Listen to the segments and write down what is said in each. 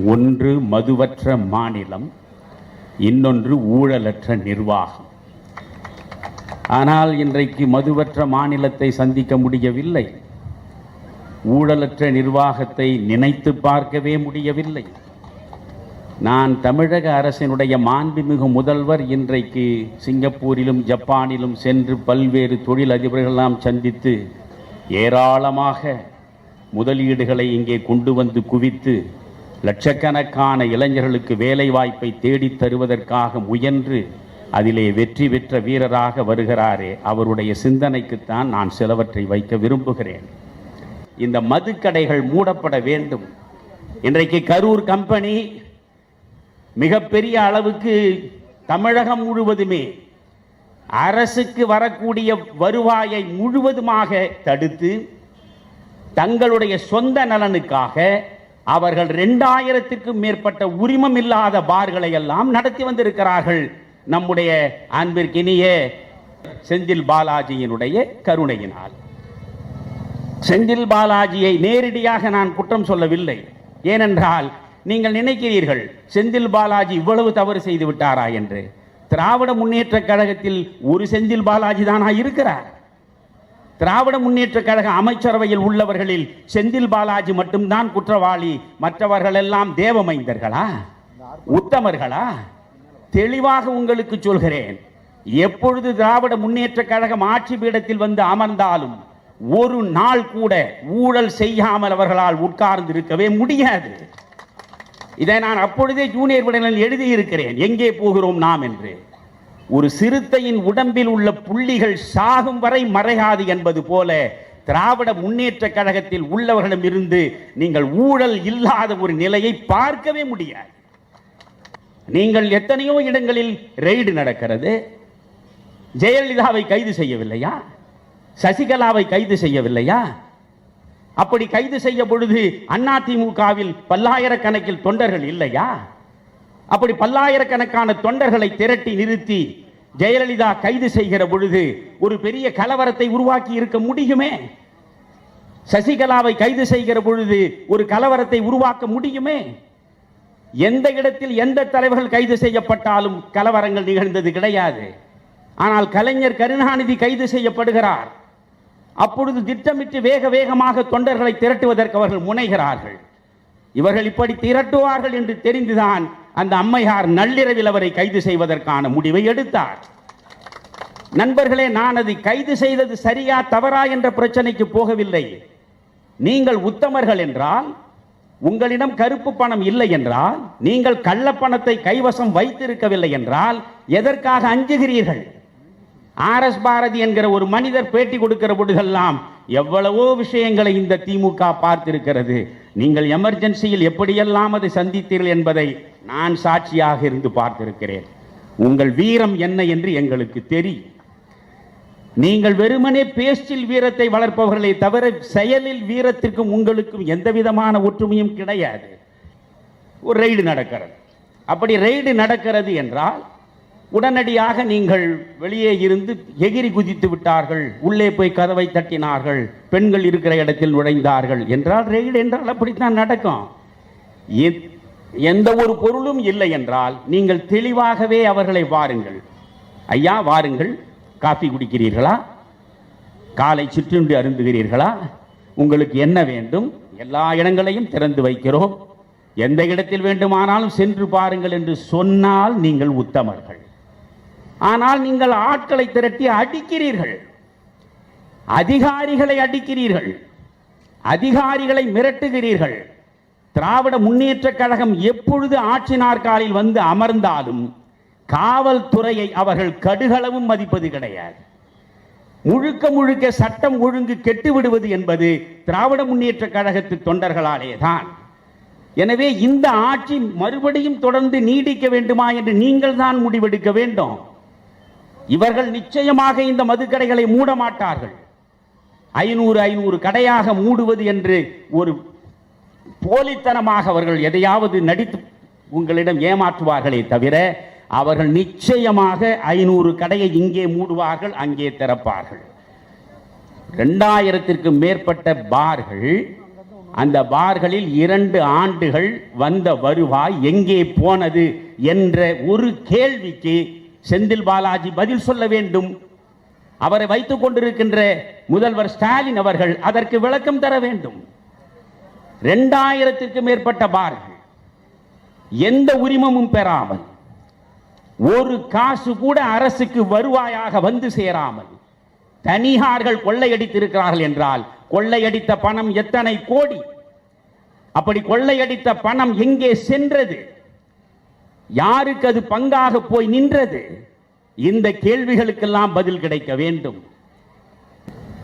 ஒன்று மதுவற்ற மாநிலம் இன்னொன்று ஊழலற்ற நிர்வாகம். ஆனால் இன்றைக்கு மதுவற்ற மாநிலத்தை சந்திக்க முடியவில்லை. ஊழலற்ற நிர்வாகத்தை நினைத்து பார்க்கவே முடியவில்லை. நான் தமிழக அரசினுடைய மாண்புமிகு முதல்வர் இன்றைக்கு சிங்கப்பூரிலும் ஜப்பானிலும் சென்று பல்வேறு தொழிலதிபர்களெல்லாம் சந்தித்து ஏராளமாக முதலீடுகளை இங்கே கொண்டு வந்து குவித்து லட்சக்கணக்கான இளைஞர்களுக்கு வேலை வாய்ப்பை தேடித் தருவதற்காக முயன்று அதிலே வெற்றி பெற்ற வீரராக வருகிறாரே அவருடைய சிந்தனைக்குத்தான் நான் சிலவற்றை வைக்க விரும்புகிறேன். இந்த மதுக்கடைகள் மூடப்பட வேண்டும். இன்றைக்கு கரூர் கம்பெனி மிகப்பெரிய அளவுக்கு தமிழகம் முழுவதுமே அரசுக்கு வரக்கூடிய வருவாயை முழுவதுமாக தடுத்து தங்களுடைய சொந்த நலனுக்காக அவர்கள் ரெண்டாயிரத்திற்கும் மேற்பட்ட உரிமம் இல்லாத பார்களை எல்லாம் நடத்தி வந்திருக்கிறார்கள். நம்முடைய அன்பிற்கினிய செந்தில் பாலாஜியினுடைய கருணையினால். செந்தில் பாலாஜியை நேரடியாக நான் குற்றம் சொல்லவில்லை. ஏனென்றால் நீங்கள் நினைக்கிறீர்கள் செந்தில் பாலாஜி இவ்வளவு தவறு செய்து விட்டாரா என்று. திராவிட முன்னேற்ற கழகத்தில் ஒரு செந்தில் பாலாஜி தானா இருக்கிறார். திராவிட முன்னேற்ற கழக அமைச்சரவையில் உள்ளவர்களில் செந்தில் பாலாஜி மட்டும்தான் குற்றவாளி. மற்றவர்கள் எல்லாம் தேவமைந்தர்களா? உத்தமர்களா? தெளிவாக உங்களுக்கு சொல்கிறேன். எப்பொழுது திராவிட முன்னேற்ற கழகம் ஆட்சி பீடத்தில் வந்து அமர்ந்தாலும் ஒரு நாள் கூட ஊழல் செய்யாமல் அவர்களால் உட்கார்ந்து இருக்கவே முடியாது. இதை நான் அப்பொழுதே ஜூனியர் விடலில் எழுதியிருக்கிறேன். எங்கே போகிறோம் நாம் என்று? ஒரு சிறுத்தையின் உடம்பில் உள்ள புள்ளிகள் சாகும் வரை மறையாது என்பது போல திராவிட முன்னேற்ற கழகத்தில் உள்ளவர்களிடம் இருந்து நீங்கள் ஊழல் இல்லாத ஒரு நிலையை பார்க்கவே முடியாது. நீங்கள் எத்தனையோ இடங்களில் ரெய்டு நடக்கிறது. ஜெயலலிதாவை கைது செய்யவில்லையா? சசிகலாவை கைது செய்யவில்லையா? அப்படி கைது செய்ய பொழுது அதிமுகவில் பல்லாயிரக்கணக்கில் தொண்டர்கள் இல்லையா? அப்படி பல்லாயிரக்கணக்கான தொண்டர்களை திரட்டி நிறுத்தி ஜெயலலிதா கைது செய்கிற பொழுது ஒரு பெரிய கலவரத்தை உருவாக்கி இருக்க முடியுமே? சசிகலாவை கைது செய்கிற பொழுது ஒரு கலவரத்தை உருவாக்க முடியுமே? எந்த இடத்தில் எந்த தலைவர்கள் கைது செய்யப்பட்டாலும் கலவரங்கள் நிகழ்ந்தது கிடையாது. ஆனால் கலைஞர் கருணாநிதி கைது செய்யப்படுகிறார். அப்பொழுது திட்டமிட்டு வேக வேகமாக தொண்டர்களை திரட்டுவதற்கு அவர்கள் முனைகிறார்கள். இவர்கள் இப்படி திரட்டுவார்கள் என்று தெரிந்துதான் அந்த அம்மையார் நள்ளிரவில் அவரை கைது செய்வதற்கான முடிவை எடுத்தார். நண்பர்களே நான் அதை கைது செய்தது சரியா தவறா என்ற பிரச்சனைக்கு போகவில்லை. நீங்கள் உத்தமர்கள் என்றால் உங்களிடம் கருப்பு பணம் இல்லை என்றால் நீங்கள் கள்ளப்பணத்தை கைவசம் வைத்திருக்கவில்லை என்றால் எதற்காக அஞ்சுகிறீர்கள்? ஆர் எஸ் பாரதி என்கிற ஒரு மனிதர் பேட்டி கொடுக்கிற பொழுதெல்லாம் எவ்வளவோ விஷயங்களை இந்த திமுக பார்த்திருக்கிறது. நீங்கள் எமர்ஜென்சியில் எப்படியெல்லாம் அதை சந்தித்தீர்கள் என்பதை நான் சாட்சியாக இருந்து பார்த்திருக்கிறேன். உங்கள் வீரம் என்ன என்று எங்களுக்கு தெரியும். நீங்கள் வெறுமனே பேச்சில் வீரத்தை வளர்ப்பவர்களை தவிர செயலில் வீரத்திற்கும் உங்களுக்கும் எந்த விதமான ஒற்றுமையும் கிடையாது. ஒரு ரெய்டு நடக்கிறது. அப்படி ரெய்டு நடக்கிறது என்றால் உடனடியாக நீங்கள் வெளியே இருந்து எகிரி குதித்து விட்டார்கள் உள்ளே போய் கதவை தட்டினார்கள் பெண்கள் இருக்கிற இடத்தில் நுழைந்தார்கள் என்றால் ரெய்டு என்றால் அப்படித்தான் நடக்கும். எந்த ஒரு பொருளும் இல்லை என்றால் நீங்கள் தெளிவாகவே அவர்களை வாருங்கள். ஐயா வாருங்கள். காஃபி குடிக்கிறீர்களா? காலை சிற்றுண்டு அருந்துகிறீர்களா? உங்களுக்கு என்ன வேண்டும்? எல்லா இடங்களையும் திறந்து வைக்கிறோம். எந்த இடத்தில் வேண்டுமானாலும் சென்று பாருங்கள் என்று சொன்னால் நீங்கள் உத்தமர்கள். ஆனால் நீங்கள் ஆட்களை திரட்டி அடிக்கிறீர்கள். அதிகாரிகளை அடிக்கிறீர்கள். அதிகாரிகளை மிரட்டுகிறீர்கள். திராவிட முன்னேற்ற கழகம் எப்பொழுது ஆட்சி நாற்காலில் வந்து அமர்ந்தாலும் காவல்துறையை அவர்கள் கடுகளவும் மதிப்பது கிடையாது. முழுக்க முழுக்க சட்டம் ஒழுங்கு கெட்டு விடுவது என்பது திராவிட முன்னேற்ற கழகத்து தொண்டர்களாலே தான். எனவே இந்த ஆட்சி மறுபடியும் தொடர்ந்து நீடிக்க வேண்டுமா என்று நீங்கள் தான் முடிவெடுக்க வேண்டும். இவர்கள் நிச்சயமாக இந்த மதுக்கடைகளை மூட மாட்டார்கள் ஐநூறு ஐநூறு கடையாக மூடுவது என்று ஒரு போலித்தனமாக அவர்கள் எதையாவது நடித்து உங்களிடம் ஏமாற்றுவார்களே தவிர அவர்கள் நிச்சயமாக ஐநூறு கடையை இங்கே மூடுவார்கள் அங்கே திறப்பார்கள். ரெண்டாயிரத்திற்கு மேற்பட்ட பார்கள் அந்த பார்களில் இரண்டு ஆண்டுகள் வந்த வருவாய் எங்கே போனது என்ற ஒரு கேள்விக்கு செந்தில் பாலாஜி பதில் சொல்ல வேண்டும். அவரை வைத்துக் கொண்டிருக்கின்ற முதல்வர் ஸ்டாலின் அவர்கள் அதற்கு விளக்கம் தர வேண்டும். இரண்டாயிரத்திற்கு மேற்பட்ட பார்கள். எந்த உரிமமும் பெறாமல் ஒரு காசு கூட அரசுக்கு வருவாயாக வந்து சேராமல் தனியார்கள் கொள்ளையடித்திருக்கிறார்கள் என்றால் கொள்ளையடித்த பணம் எத்தனை கோடி? அப்படி கொள்ளையடித்த பணம் எங்கே சென்றது? யாருக்கு அது பங்காக போய் நின்றது? இந்த கேள்விகளுக்கெல்லாம் பதில் கிடைக்க வேண்டும்.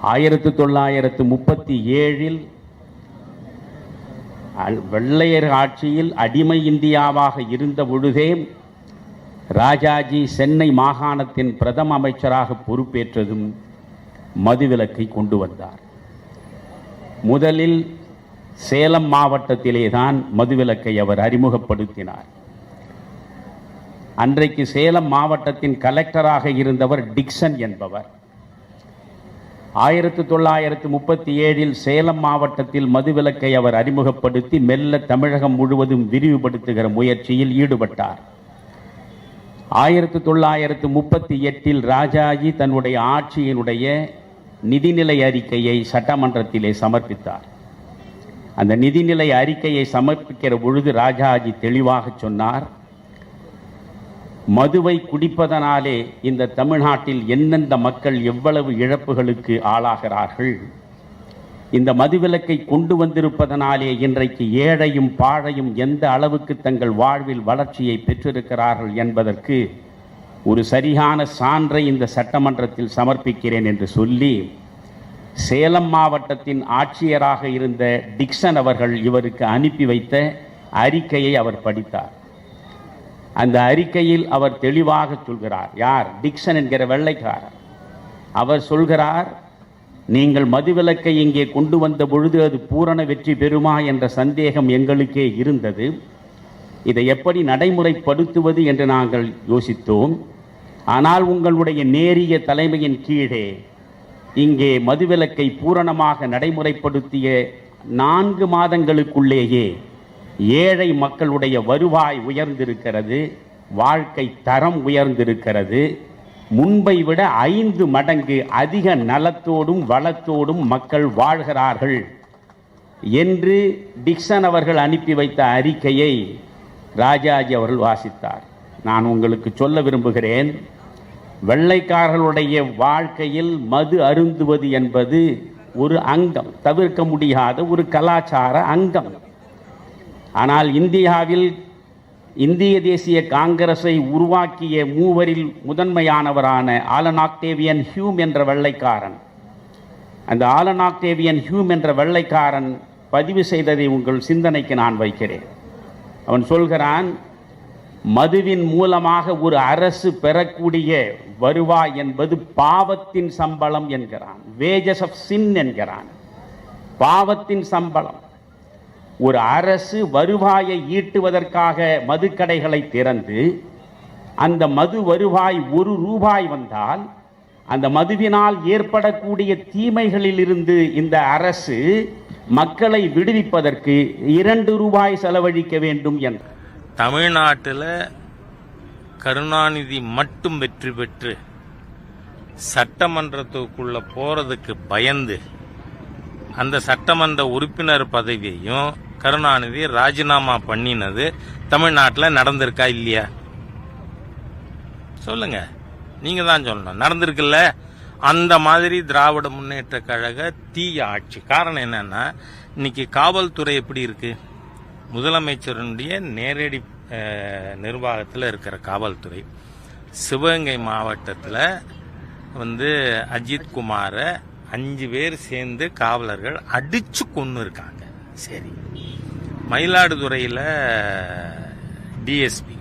ஆயிரத்து தொள்ளாயிரத்து முப்பத்தி ஏழில் வெள்ளையர் ஆட்சியில் அடிமை இந்தியாவாக இருந்த பொழுதே ராஜாஜி சென்னை மாகாணத்தின் பிரதம அமைச்சராக பொறுப்பேற்றதும் மதுவிலக்கை கொண்டு வந்தார். முதலில் சேலம் மாவட்டத்திலே தான் மதுவிலக்கை அவர் அறிமுகப்படுத்தினார். அன்றைக்கு சேலம் மாவட்டத்தின் கலெக்டராக இருந்தவர் டிக்சன் என்பவர். ஆயிரத்து தொள்ளாயிரத்து முப்பத்தி ஏழில் சேலம் மாவட்டத்தில் மதுவிலக்கை அவர் அறிமுகப்படுத்தி மெல்ல தமிழகம் முழுவதும் விரிவுபடுத்துகிற முயற்சியில் ஈடுபட்டார். ஆயிரத்து தொள்ளாயிரத்து முப்பத்தி எட்டில் ராஜாஜி தன்னுடைய ஆட்சியினுடைய நிதிநிலை அறிக்கையை சட்டமன்றத்திலே சமர்ப்பித்தார். அந்த நிதிநிலை அறிக்கையை சமர்ப்பிக்கிற பொழுது ராஜாஜி தெளிவாக சொன்னார் மதுவை குடிப்பதனாலே இந்த தமிழ்நாட்டில் எந்தெந்த மக்கள் எவ்வளவு இழப்புகளுக்கு ஆளாகிறார்கள்? இந்த மதுவிலக்கை கொண்டு வந்திருப்பதனாலே இன்றைக்கு ஏழையும் பாழையும் எந்த அளவுக்கு தங்கள் வாழ்வில் வளர்ச்சியை பெற்றிருக்கிறார்கள் என்பதற்கு ஒரு சரியான சான்றை இந்த சட்டமன்றத்தில் சமர்ப்பிக்கிறேன் என்று சொல்லி சேலம் மாவட்டத்தின் ஆட்சியராக இருந்த டிக்சன் அவர்கள் இவருக்கு அனுப்பி வைத்த அறிக்கையை அவர் படித்தார். அந்த அறிக்கையில் அவர் தெளிவாக சொல்கிறார். யார்? டிக்சன் என்கிற வெள்ளைக்காரர். அவர் சொல்கிறார் நீங்கள் மதுவிலக்கை இங்கே கொண்டு வந்த பொழுது அது பூரண வெற்றி பெறுமா என்ற சந்தேகம் எங்களுக்கே இருந்தது. இதை எப்படி நடைமுறைப்படுத்துவது என்று நாங்கள் யோசித்தோம். ஆனால் உங்களுடைய நேரிய தலைமையின் கீழே இங்கே மதுவிலக்கை பூரணமாக நடைமுறைப்படுத்திய நான்கு மாதங்களுக்குள்ளேயே ஏழை மக்களுடைய வருவாய் உயர்ந்திருக்கிறது வாழ்க்கை தரம் உயர்ந்திருக்கிறது. முன்பை விட ஐந்து மடங்கு அதிக நலத்தோடும் வளத்தோடும் மக்கள் வாழ்கிறார்கள் என்று டிக்சன் அவர்கள் அனுப்பி வைத்த அறிக்கையை ராஜாஜி அவர்கள் வாசித்தார். நான் உங்களுக்கு சொல்ல விரும்புகிறேன் வெள்ளைக்காரர்களுடைய வாழ்க்கையில் மது அருந்துவது என்பது ஒரு அங்கம் தவிர்க்க முடியாத ஒரு கலாச்சார அங்கம். ஆனால் இந்தியாவில் இந்திய தேசிய காங்கிரஸை உருவாக்கிய மூவரில் முதன்மையானவரான ஆலன் ஆக்டேவியன் ஹியூம் என்ற வெள்ளைக்காரன். அந்த ஆலன் ஆக்டேவியன் ஹியூம் என்ற வெள்ளைக்காரன் பதிவு செய்ததை உங்கள் சிந்தனைக்கு நான் வைக்கிறேன். அவன் சொல்கிறான் மதுவின் மூலமாக ஒரு அரசு பெறக்கூடிய வருவாய் என்பது பாவத்தின் சம்பளம் என்கிறான். வேஜஸ் ஆஃப் சின் என்கிறான். பாவத்தின் சம்பளம். ஒரு அரசு வருவாயை ஈட்டுவதற்காக மதுக்கடைகளை திறந்து அந்த மது வருவாய் ஒரு ரூபாய் வந்தால் அந்த மதுவினால் ஏற்படக்கூடிய தீமைகளிலிருந்து இந்த அரசு மக்களை விடுவிப்பதற்கு இரண்டு ரூபாய் செலவழிக்க வேண்டும் என்ற தமிழ்நாட்டில் கருணாநிதி மட்டும் வெற்றி பெற்று சட்டமன்றத்துக்குள்ள போறதுக்கு பயந்து அந்த சட்டமன்ற உறுப்பினர் பதவியையும் கருணாநிதி ராஜினாமா பண்ணினது தமிழ்நாட்டில் நடந்திருக்கா இல்லையா? சொல்லுங்க. நீங்க தான் சொல்லணும். நடந்திருக்குல்ல? அந்த மாதிரி திராவிட முன்னேற்ற கழக தீய ஆட்சி. காரணம் என்னன்னா இன்னைக்கு காவல்துறை எப்படி இருக்கு? முதலமைச்சருடைய நேரடி நிர்வாகத்தில் இருக்கிற காவல்துறை. சிவகங்கை மாவட்டத்தில் வந்து அஜித் குமாரை அஞ்சு பேர் சேர்ந்து காவலர்கள் அடிச்சு கொண்டு இருக்காங்க சரி. மயிலாடுதுறையில் டிஎஸ்பி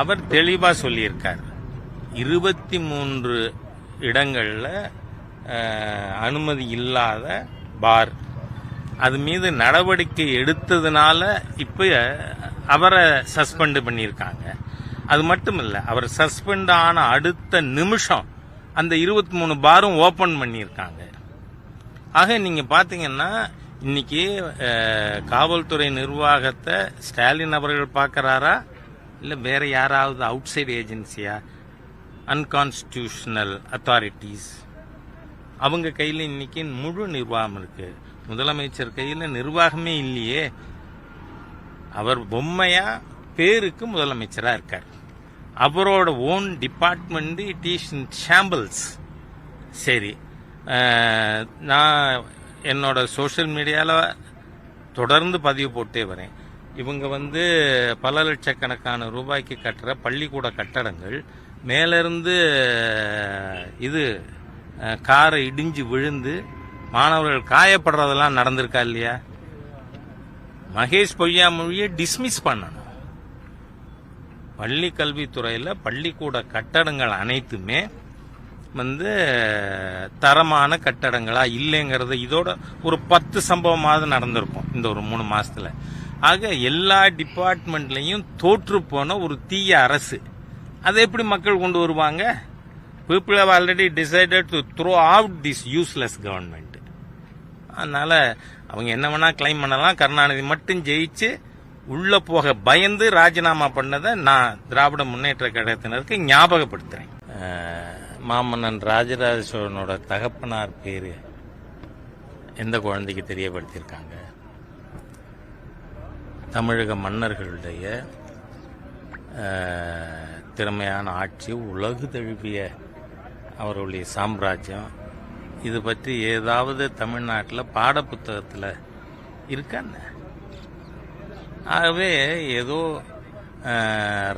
அவர் தெளிவாக சொல்லியிருக்கார். இருபத்தி மூன்று இடங்களில் அனுமதி இல்லாத பார். அது மீது நடவடிக்கை எடுத்ததுனால இப்போ அவரை சஸ்பெண்டு பண்ணியிருக்காங்க. அது மட்டும் இல்லை அவர் சஸ்பெண்ட் ஆன அடுத்த நிமிஷம் அந்த இருபத்தி மூணு பாரும் ஓப்பன் பண்ணியிருக்காங்க. ஆக நீங்கள் பார்த்தீங்கன்னா இன்னைக்கு காவல்துறை நிர்வாகத்தை ஸ்டாலின் அவர்கள் பார்க்கறாரா? இல்லை வேற யாராவது அவுட் சைடு ஏஜென்சியா அன்கான்ஸ்டியூஷனல் அத்தாரிட்டிஸ் அவங்க கையில் இன்னைக்கு முழு நிர்வாகம் இருக்கு. முதலமைச்சர் கையில் நிர்வாகமே இல்லையே. அவர் பொம்மையா பேருக்கு முதலமைச்சராக இருக்கார். அவரோட own department it is in shambles சரி நான் என்னோட சோஷியல் மீடியாவில் தொடர்ந்து பதிவு போட்டே வரேன். இவங்க வந்து பல லட்சக்கணக்கான ரூபாய்க்கு கட்டுற பள்ளிக்கூட கட்டடங்கள் மேலிருந்து இது காரை இடிஞ்சு விழுந்து மாணவர்கள் காயப்படுறதெல்லாம் நடந்திருக்கா இல்லையா? மகேஷ் பொய்யாமொழியை டிஸ்மிஸ் பண்ணணும். பள்ளி கல்வித்துறையில் பள்ளிக்கூட கட்டடங்கள் அனைத்துமே வந்து தரமான கட்டடங்களா இல்லைங்கிறது இதோட ஒரு பத்து சம்பவமாவது நடந்திருக்கும் இந்த ஒரு மூணு மாசத்துல. ஆக எல்லா டிபார்ட்மெண்ட்லையும் தோற்று போன ஒரு தீய அரசு. அதை எப்படி மக்கள் கொண்டு வருவாங்க? People have already decided to throw out this useless government அதனால அவங்க என்ன வேணால் கிளைம் பண்ணலாம். கருணாநிதி மட்டும் ஜெயிச்சு உள்ளே போக பயந்து ராஜினாமா பண்ணதை நான் திராவிட முன்னேற்ற கழகத்தினருக்கு ஞாபகப்படுத்துறேன். மாமன்னன் ராஜராஜ சோழனோட தகப்பனார் பேர் எந்த குழந்தைக்கு தெரியப்படுத்தியிருக்காங்க? தமிழக மன்னர்களுடைய திறமையான ஆட்சி உலகு தழுவிய அவர்களுடைய சாம்ராஜ்யம். இது பற்றி ஏதாவது தமிழ்நாட்டில் பாடப்புத்தகத்தில் இருக்கான்னு ஆகவே ஏதோ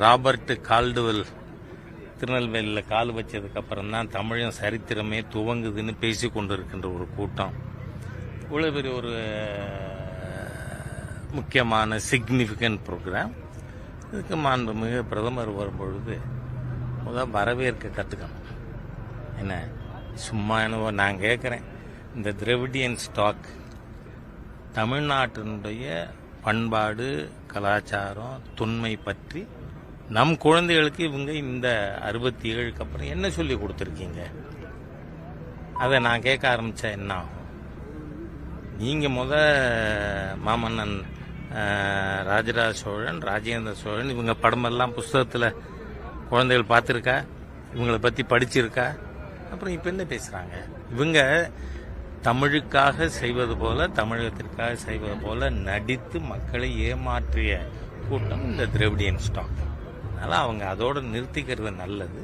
ராபர்ட் கால்டுவெல் திருநெல்வேலியில் கால் வச்சதுக்கப்புறம் தான் தமிழன் சரித்திரமே துவங்குதுன்னு பேசி கொண்டிருக்கின்ற ஒரு கூட்டம். இவ்வளோ பெரிய ஒரு முக்கியமான சிக்னிஃபிகண்ட் ப்ரோக்ராம் இதுக்கு மாண்புமிகு பிரதமர் வரும்பொழுது முதல் வரவேற்க கற்றுக்கணும் என்ன? சும்மா என்னவோ நான் கேட்குறேன் இந்த திரவிடியன் ஸ்டாக் தமிழ்நாட்டினுடைய பண்பாடு கலாச்சாரம் தொன்மை பற்றி நம் குழந்தைகளுக்கு இவங்க இந்த அறுபத்தி ஏழுக்கு அப்புறம் என்ன சொல்லி கொடுத்துருக்கீங்க? அதை நான் கேட்க ஆரம்பிச்சா என்ன ஆகும்? நீங்கள் முத மாமன்னன் ராஜராஜ சோழன் ராஜேந்திர சோழன் இவங்க படமெல்லாம் புஸ்தகத்தில் குழந்தைகள் பார்த்துருக்கா? இவங்களை பற்றி படிச்சிருக்கா? அப்புறம் இப்போ என்ன பேசுகிறாங்க இவங்க தமிழுக்காக செய்வது போல தமிழகத்திற்காக செய்வது போல நடித்து மக்களை ஏமாற்றிய கூட்டம் இந்த திரவிடியன் ஸ்டாக் அதனால அவங்க அதோட நிறுத்திக்கிறது நல்லது.